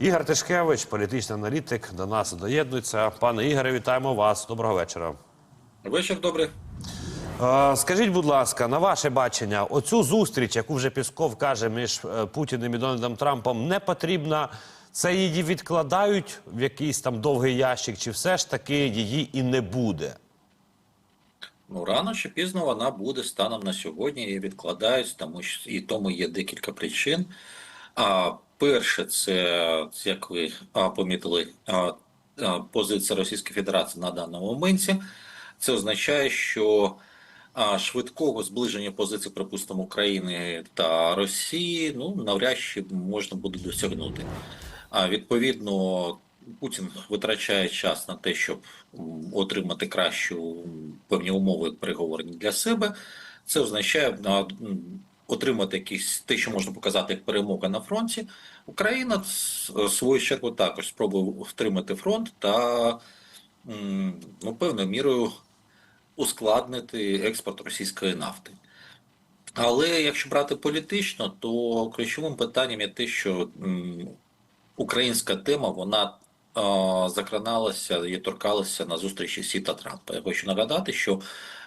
Ігор Тишкевич, політичний аналітик, до нас доєднується. Пане Ігоре, вітаємо вас. Доброго вечора. Вечір добрий. Е, Скажіть, будь ласка, на ваше бачення, оцю зустріч, яку вже Пісков каже між е, Путіним і Дональдом Трампом, не потрібна. Це її відкладають в якийсь там довгий ящик, чи все ж таки її і не буде? Ну рано чи пізно вона буде станом на сьогодні і відкладають, тому що і тому є декілька причин. А перше, це як ви помітили, позиція Російської Федерації на даному моменті. Це означає, що швидкого зближення позицій, припустимо, України та Росії, ну навряд чи можна буде досягнути. Відповідно, Путін витрачає час на те, щоб отримати кращу певні умови переговорні для себе. Це означає отримати якісь те, що можна показати як перемога на фронті. Україна свою чергу також спробує втримати фронт та ну, певною мірою ускладнити експорт російської нафти. Але якщо брати політично, то ключовим питанням є те, що українська тема вона е, закраналася і торкалася на зустрічі Сі та Трампа. Я хочу нагадати, що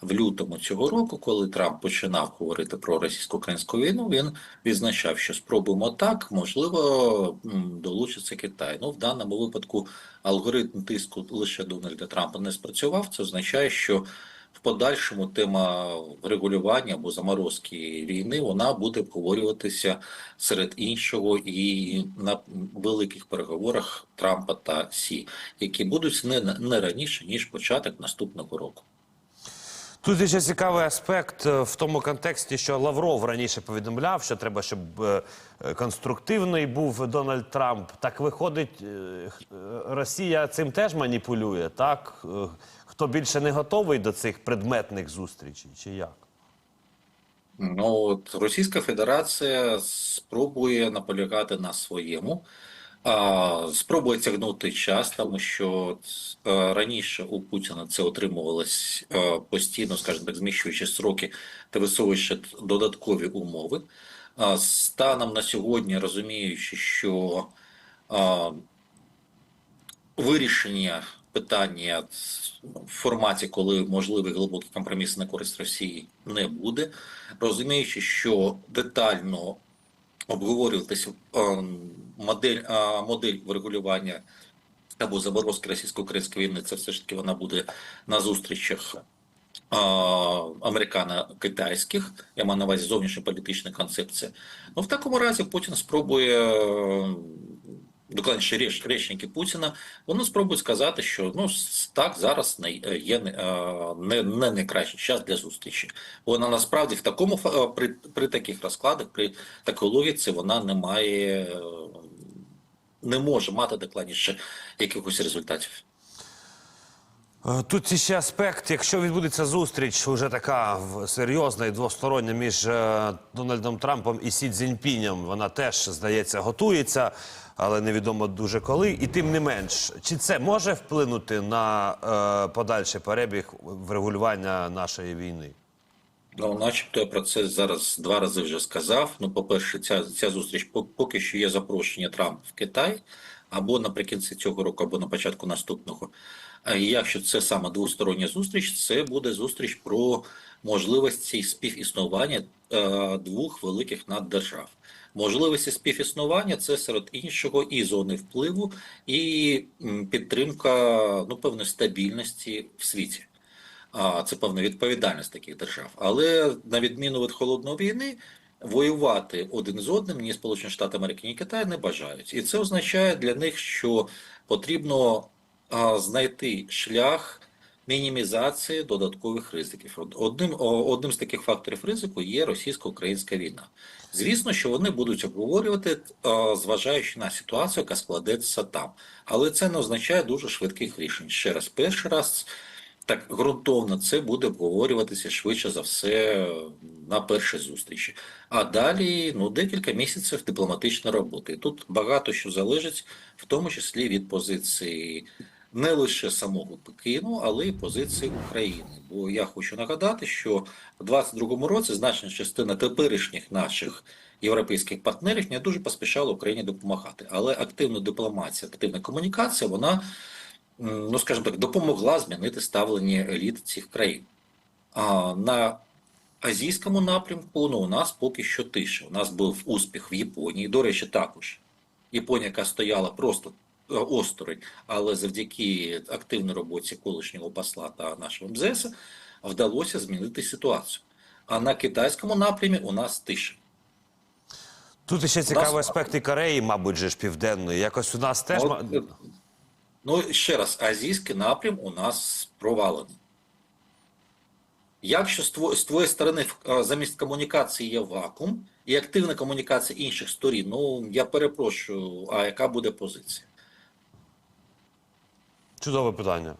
в лютому цього року, коли Трамп починав говорити про російсько-українську війну, він відзначав, що спробуємо так, можливо, долучиться Китай. Ну, в даному випадку алгоритм тиску лише Дональда Трампа не спрацював. Це означає, що в подальшому тема регулювання або заморозки війни вона буде обговорюватися серед іншого і на великих переговорах Трампа та Сі, які будуть не, не раніше ніж початок наступного року. Тут є ще цікавий аспект е, в тому контексті, що Лавров раніше повідомляв, що треба, щоб е, конструктивний був Дональд Трамп. Так виходить, е, Росія цим теж маніпулює, так? Хто більше не готовий до цих предметних зустрічей, чи як? Ну от Російська Федерація спробує наполягати на своєму, спробує тягнути час, тому що е, раніше у Путіна це отримувалось е, постійно, скажімо так, зміщуючи сроки та висовуючи додаткові умови. Станом на сьогодні, розуміючи, що вирішення питання в форматі, коли можливий глибокий компроміс на користь Росії, не буде, розуміючи, що детально обговорюватися е, модель, е, модель врегулювання або заборозки російсько-української війни, це все ж таки вона буде на зустрічах е, американо-китайських, я маю на увазі зовнішньополітична концепція. Ну, в такому разі Путін спробує, докладніше реч, речники Путіна, вони спробують сказати, що ну так зараз не є не, е, не, не найкращий час для зустрічі. Вона насправді в такому е, при, при таких розкладах, при такій логіці, вона не має, е, не може мати докладніше якихось результатів. Е, Тут ще аспект, якщо відбудеться зустріч, уже така серйозна і двостороння між е, Дональдом Трампом і Сі Цзіньпінем, вона теж, здається, готується, але невідомо дуже коли. І тим не менш, чи це може вплинути на е, подальший перебіг врегулювання нашої війни? Ну, начебто я про це зараз два рази вже сказав. Ну, по-перше, ця, ця зустріч по- поки що є запрошення Трампа в Китай або наприкінці цього року, або на початку наступного. А якщо це саме двостороння зустріч, це буде зустріч про можливості співіснування е, двох великих наддержав. Можливості співіснування це серед іншого і зони впливу, і підтримка ну, певної стабільності в світі. А це певна відповідальність таких держав. Але на відміну від холодної війни, воювати один з одним ні Сполучені Штати Америки, ні Китай не бажають. І це означає для них, що потрібно знайти шлях мінімізації додаткових ризиків. Одним, одним з таких факторів ризику є російсько-українська війна. Звісно, що вони будуть обговорювати, зважаючи на ситуацію, яка складеться там. Але це не означає дуже швидких рішень. Ще раз, перший раз так ґрунтовно це буде обговорюватися швидше за все на першій зустрічі. А далі ну декілька місяців дипломатичної роботи. Тут багато що залежить, в тому числі від позиції не лише самого Пекину, але й позиції України. Бо я хочу нагадати, що в 22-му році значна частина теперішніх наших європейських партнерів не дуже поспішали Україні допомагати. Але активна дипломація, активна комунікація, вона, ну скажімо так, допомогла змінити ставлення еліт цих країн. А на азійському напрямку ну, у нас поки що тише. У нас був успіх в Японії. До речі, також Японія, яка стояла просто осторонь, але завдяки активній роботі колишнього посла та нашого МЗС вдалося змінити ситуацію. А на китайському напрямі у нас тиша. Тут ще цікавий аспект і Кореї, мабуть, же ж південної. Якось у нас теж. От, е, ну, ще раз, азійський напрям у нас провалений. Якщо з твоєї сторони е, замість комунікації є вакуум і активна комунікація інших сторін, ну я перепрошую, а яка буде позиція? Чудове питання.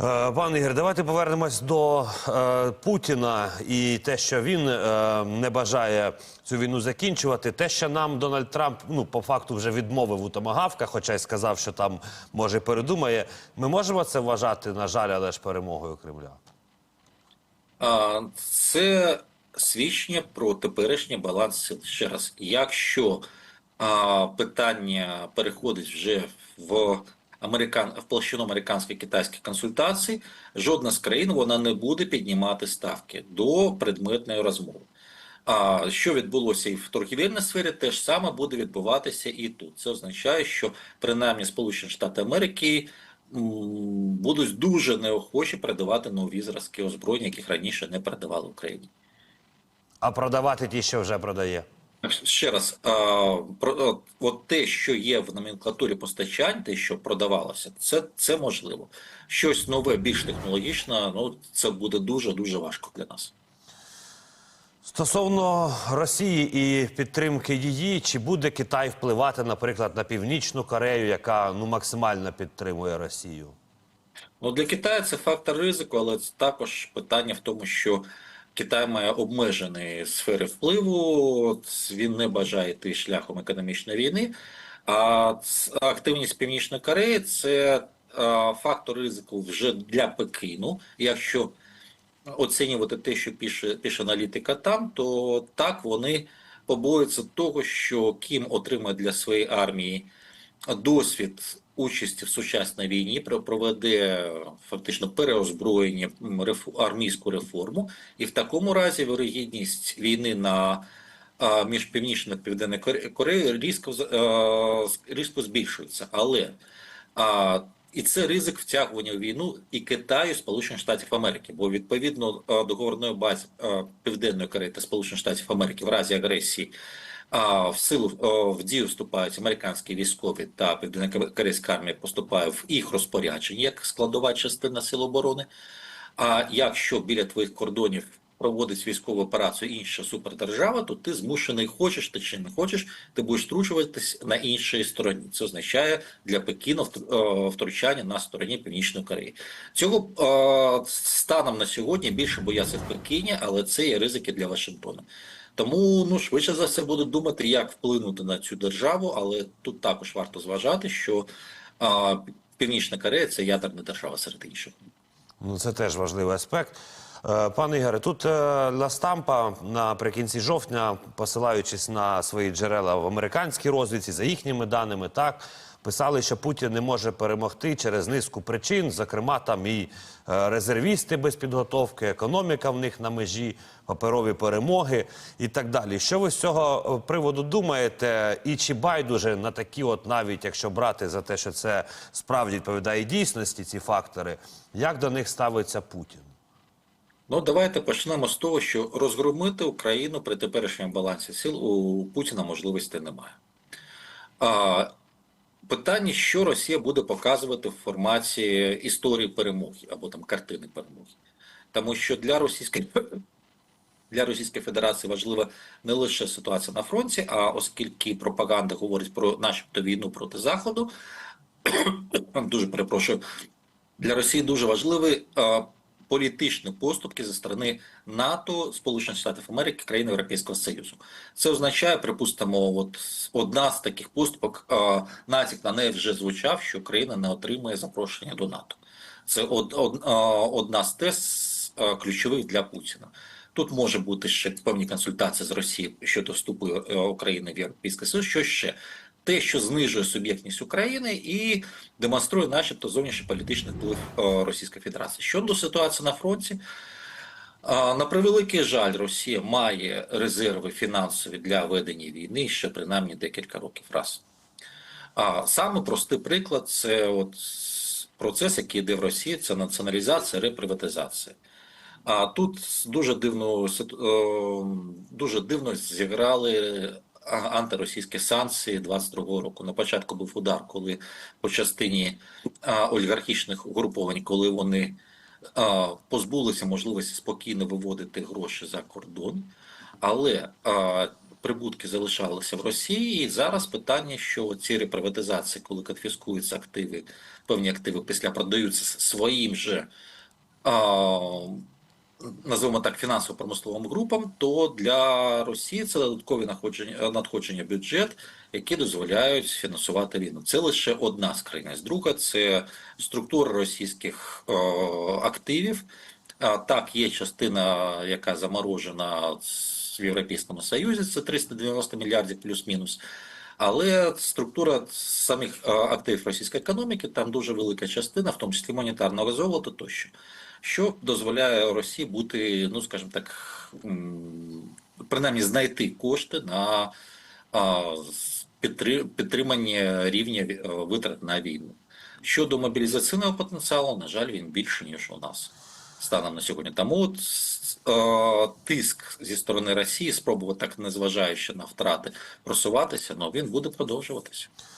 Е, Пан Ігор, давайте повернемось до е, Путіна і те, що він е, не бажає цю війну закінчувати. Те, що нам Дональд Трамп ну по факту вже відмовив у томагавках, хоча й сказав, що там може передумає. Ми можемо це вважати, на жаль, але ж перемогою Кремля. Це свідчення про теперішній баланс сил. Ще раз, якщо а, питання переходить вже в американ в площину американсько-китайських консультацій, жодна з країн вона не буде піднімати ставки до предметної розмови. А що відбулося і в торгівельній сфері, те ж саме буде відбуватися і тут. Це означає, що принаймні Сполучені Штати Америки будуть дуже неохочі передавати нові зразки озброєння, яких раніше не передавали Україні. А продавати ті, що вже продає. Ще раз, про от, те, що є в номенклатурі постачань, те, що продавалося, це, це можливо. Щось нове, більш технологічне, ну це буде дуже дуже важко для нас. Стосовно Росії і підтримки її, чи буде Китай впливати, наприклад, на Північну Корею, яка ну максимально підтримує Росію? Ну для Китаю це фактор ризику, але це також питання в тому, що Китай має обмежені сфери впливу. Він не бажає йти шляхом економічної війни. А активність Північної Кореї це фактор ризику вже для Пекину. Якщо оцінювати те, що пише, пише аналітика там, то так вони побоюються того, що Кім отримає для своєї армії досвід участі в сучасній війні, про- проведе фактично переозброєння армійську реформу, і в такому разі вирогідність війни на між північною та південною Коре- Кореєю різко різко збільшується. Але і це ризик втягування в війну і Китаю, і Сполучених Штатів Америки, бо відповідно договорної бази Південної Кореї та Сполучених Штатів Америки в разі агресії а в силу в дію вступають американські військові та південнокорейська армія поступає в їх розпорядження як складова частина сил оборони. А якщо біля твоїх кордонів проводить військову операцію інша супердержава, то ти змушений хочеш ти чи не хочеш, ти будеш втручуватись на іншій стороні. Це означає для е, втручання на стороні Північної Кореї. Цього станом на сьогодні більше бояться в Пекіні, але це є ризики для Вашингтона. Тому ну швидше за все будуть думати, як вплинути на цю державу, але тут також варто зважати, що а, Північна Корея це ядерна держава серед інших. Ну, це теж важливий аспект. Е, Пане Ігоре, тут е, Ла Стампа наприкінці жовтня, посилаючись на свої джерела в американській розвідці, за їхніми даними, так писали, що Путін не може перемогти через низку причин, зокрема там і е, резервісти без підготовки, економіка в них на межі, паперові перемоги і так далі. Що ви з цього е, приводу думаєте? І чи байдуже на такі, от навіть якщо брати за те, що це справді відповідає дійсності, ці фактори, як до них ставиться Путін? Ну давайте почнемо з того, що розгромити Україну при теперішньому балансі сил у Путіна можливості немає. А, питання, що Росія буде показувати в форматі історії перемоги або там картини перемоги. Тому що для Російської для Російської Федерації важлива не лише ситуація на фронті, а оскільки пропаганда говорить про начебто війну проти Заходу, дуже перепрошую, для Росії дуже важливі е, політичні поступки зі сторони НАТО, Сполучених Штатів Америки, країн Європейського Союзу. Це означає, припустимо, от одна з таких поступок, е, натяк на неї вже звучав, що Україна не отримує запрошення до НАТО. Це од, од, е, одна з тез е, ключових для Путіна. Тут може бути ще певні консультації з Росією щодо вступу України в Європейський Союз. Що ще? Те, що знижує суб'єктність України і демонструє, начебто, зовнішньополітичний вплив е, Російської Федерації. Щодо ситуації на фронті, На превеликий жаль, Росія має резерви фінансові для ведення війни ще принаймні декілька років раз. А саме простий приклад це от процес, який йде в Росії, це націоналізація, реприватизація. А тут дуже дивно е, дуже дивно зіграли антиросійські санкції 22-го року. На початку був удар, коли по частині а, олігархічних угруповань, коли вони а, позбулися можливості спокійно виводити гроші за кордон, але а, прибутки залишалися в Росії. І зараз питання, що ці реприватизації, коли конфіскуються активи, певні активи після продаються своїм же. А, Називаємо так фінансово-промисловим групам, то для Росії це додаткові надходження, надходження бюджет, які дозволяють фінансувати війну. Це лише одна з крайність. Друга це структура російських е, активів. А, так, є частина, яка заморожена в Європейському Союзі, це 390 мільярдів плюс-мінус. Але структура самих е, активів російської економіки там дуже велика частина, в тому числі монетарного золота тощо, що дозволяє Росії бути, ну скажімо так, принаймні знайти кошти на підтримання рівня е, витрат на війну. Щодо мобілізаційного потенціалу, на жаль, він більше ніж у нас станом на сьогодні. Тому от, е, тиск зі сторони Росії спробувати так, незважаючи на втрати, просуватися, ну він буде продовжуватися.